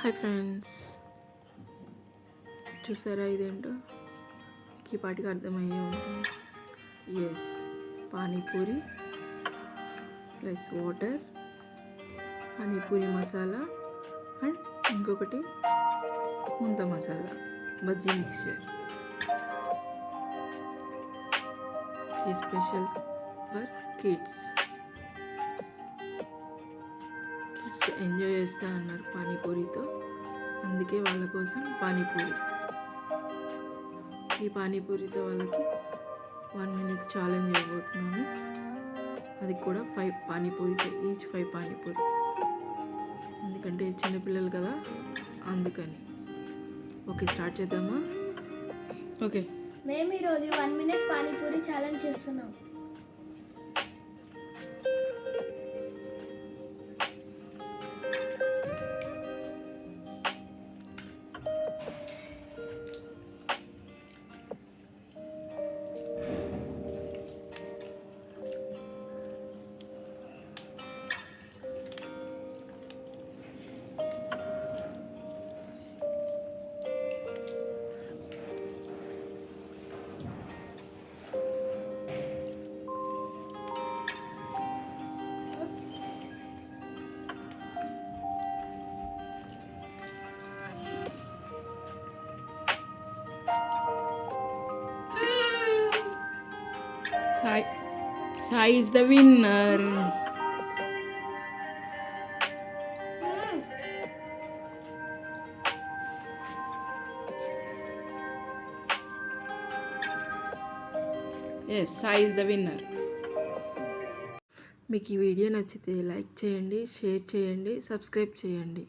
Hi friends చూసారా ఇదేంటో? ఈ పాటికి అర్థమయ్యే ఉంటుంది. Yes panipuri plus water panipuri masala and ఇంకొకటి ముంత మసాలా బజ్జీ మిక్చర్ ఈ special for kids kids enjoy చేస్తా అన్నారు పానీపూరితో. అందుకే వాళ్ళ కోసం పానీపూరి. ఈ పానీపూరితో వాళ్ళకి వన్ మినిట్ ఛాలెంజ్ ఇవ్వబోతున్నాను. అది కూడా ఫైవ్ పానీపూరితో ఈచ్ ఫైవ్ పానీపూరి. ఎందుకంటే చిన్నపిల్లలు కదా అందుకని. ఓకే స్టార్ట్ చేద్దామా? ఓకే. మేము ఈరోజు వన్ మినిట్ పానీపూరి ఛాలెంజ్ చేస్తున్నాం. Sai Sai is the winner yes Sai is the winner మీకు ఈ వీడియో నచ్చితే లైక్ చేయండి షేర్ చేయండి సబ్స్క్రైబ్ చేయండి.